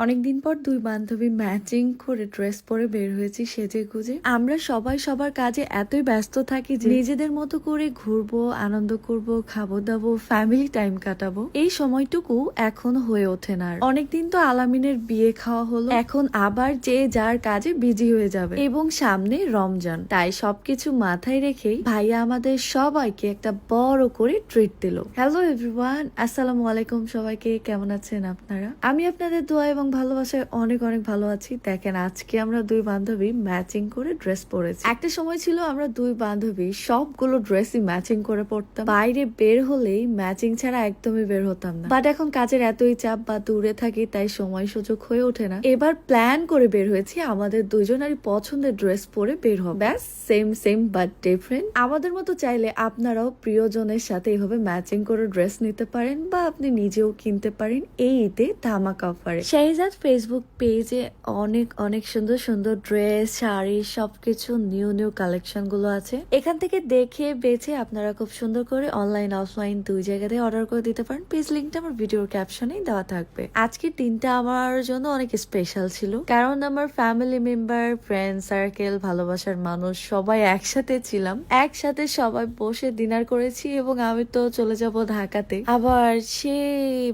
অনেকদিন পর দুই বান্ধবী ম্যাচিং করে ড্রেস পরে বের হয়েছি সেজে গুজে। আমরা সবাই সবার কাজে এতই ব্যস্ত থাকি যে নিজেদের মতো করে ঘুরবো, আনন্দ করব, খাব দাবো ফ্যামিলি টাইম কাটাবো। এই সময়টুকু এখন হয়ে ওঠে না অনেকদিন তো আলামিনের বিয়ে খাওয়া হলো। এখন আবার যে যার কাজে বিজি হয়ে যাবে। এবং সামনে রমজান। তাই সবকিছু মাথায় রেখেই ভাইয়া আমাদের সবাইকে একটা বড় করে ট্রিট দিল। হ্যালো এভরিওয়ান আসসালামু আলাইকুম সবাইকে। কেমন আছেন আপনারা? আমি আপনাদের দোয়া এবং ভালোবাসায় অনেক অনেক ভালো আছি। দেখেন, আজকে আমরা দুই বান্ধবী ম্যাচিং করে ড্রেস পরেছি। একটা সময় ছিল আমরা দুই বান্ধবী সবগুলো ড্রেসই ম্যাচিং করে পড়তাম বাইরে বের হলেই ম্যাচিং ছাড়া একদমই বের হতাম না। বাট এখন কাজের এতই চাপ বা দূরে থাকি, তাই সময় সুযোগ হয়ে ওঠে না। এবার প্ল্যান করে বের হয়েছি, আমাদের দুজনেরই পছন্দের ড্রেস পরে বের হবে। ব্যাস সেম সেম বাট ডিফারেন্ট আমাদের মতো চাইলে আপনারাও প্রিয়জনের সাথে এভাবে ম্যাচিং করে ড্রেস নিতে পারেন বা আপনি নিজেও কিনতে পারেন। এই ঈদে ধামাকা অফারে শাহিজাদ ফেসবুক পেজে অনেক অনেক সুন্দর সুন্দর ড্রেস শাড়ি, সবকিছু নিউ নিউ কালেকশনগুলো আছে। এখান থেকে দেখে, বেছে আপনারা খুব সুন্দর করে অনলাইন অফলাইন দুই জায়গাতে অর্ডার করে দিতে পারেন। প্লিজ লিঙ্কটা আমার ভিডিওর ক্যাপশনেই দেওয়া থাকবে। আজকের দিনটা আমার জন্য অনেক স্পেশাল ছিল। কারণ আমার ফ্যামিলি মেম্বার ফ্রেন্ড সার্কেল ভালোবাসার মানুষ, সবাই একসাথে ছিলাম। একসাথে সবাই বসে ডিনার করেছি এবং আমি তো চলে যাব ঢাকাতে। আবার সে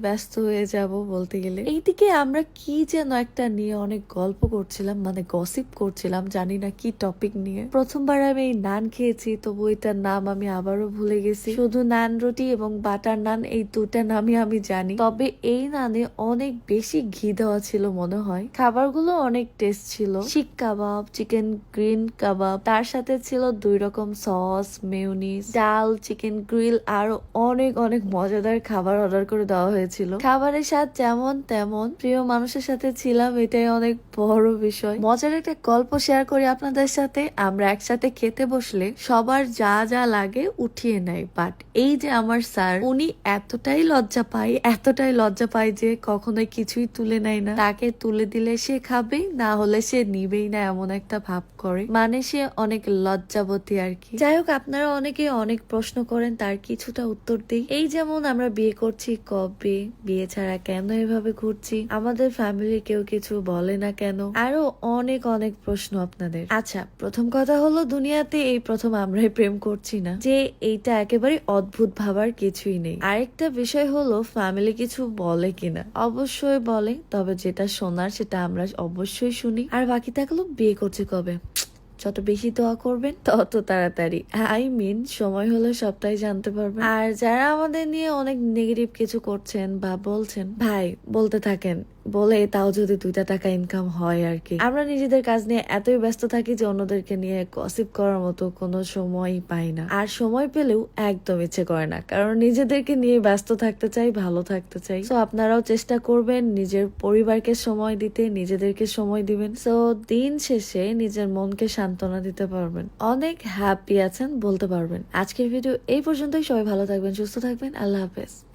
ব্যস্ত হয়ে যাব বলতে গেলে। এইদিকে আমরা কি যেন একটা নিয়ে অনেক গল্প করছিলাম মানে গসিপ করছিলাম, জানি না কি টপিক নিয়ে। প্রথমবার আমি এই নান খেয়েছি, তবু এটার নাম আমি আবারও ভুলে গেছি। শুধু নান রুটি এবং বাটার নান, এই দুটা নামই আমি জানি। তবে এই নানে অনেক বেশি ঘি দেওয়া ছিল মনে হয়। খাবারগুলো অনেক টেস্ট ছিল। শিক কাবাব চিকেন গ্রিন কাবাব, তার সাথে ছিল দুই রকম সস মেয়নিজ ডাল চিকেন গ্রিল আর অনেক অনেক মজাদার খাবার অর্ডার করে দেওয়া হয়েছিল। খাবারের স্বাদ যেমন তেমন, প্রিয় মানুষের সাথে ছিলাম, এটাই অনেক বড় বিষয়। মজার একটা গল্প শেয়ার করি আপনাদের সাথে। আমরা একসাথে খেতে বসলে সবার যা যা লাগে উঠিয়ে নেয়। বাট এই যে আমার স্যার, উনি এতটাই লজ্জা পায়, এতটাই লজ্জা পায় যে কখনোই কিছুই তুলে নেয় না। তাকে তুলে দিলে সে খাবে, না হলে সে নিবেই না এমন একটা ভাব করে। মানে সে অনেক লজ্জাবতী আর কি। যাই হোক, আপনারা অনেকে অনেক প্রশ্ন করেন, তার কিছুটা উত্তর দিই। এই যেমন আমরা বিয়ে করছি, কবে, বিয়ে ছাড়া কেন এভাবে ঘুরছি? আমাদের ফ্যামিলি কেউ কিছু বলে না কেন? আরও অনেক অনেক প্রশ্ন আপনাদের। আচ্ছা প্রথম কথা হলো, দুনিয়াতে এই প্রথম আমরাই প্রেম করছি না। যে এইটা একেবারে অদ্ভুত ভাবার কিছুই নেই। আরেকটা বিষয় হলো ফ্যামিলি কিছু বলে কিনা। অবশ্যই বলে, তবে যেটা শোনার সেটা আমরা অবশ্যই শুনি। আর বাকি থাকল, বিয়ে করছে কবে? যত বেশি দোয়া করবেন, তত তাড়াতাড়ি। আই মিন, সময় হলে সবটাই জানতে পারবেন। আর যারা আমাদের নিয়ে অনেক নেগেটিভ কিছু করছেন বা বলছেন, ভাই, বলতে থাকেন বলে তাও যদি দুইটা টাকা ইনকাম হয় আর কি আমরা নিজেদের কাজ নিয়ে এতই ব্যস্ত থাকি যে অন্যদেরকে নিয়ে গসিপ করার মতো কোনো সময়ই পাই না। আর সময় পেলেও একদম ইচ্ছে করে না। কারণ নিজেদেরকে নিয়ে ব্যস্ত থাকতে চাই, ভালো থাকতে চাই। তো আপনারাও চেষ্টা করবেন নিজের পরিবারকে সময় দিতে, নিজেদেরকে সময় দিবেন। সো দিন শেষে নিজের মনকে সান্ত্বনা দিতে পারবেন। অনেক হ্যাপি আছেন, বলতে পারবেন। আজকের ভিডিও এই পর্যন্তই। সবাই ভালো থাকবেন, সুস্থ থাকবেন। আল্লাহ হাফেজ।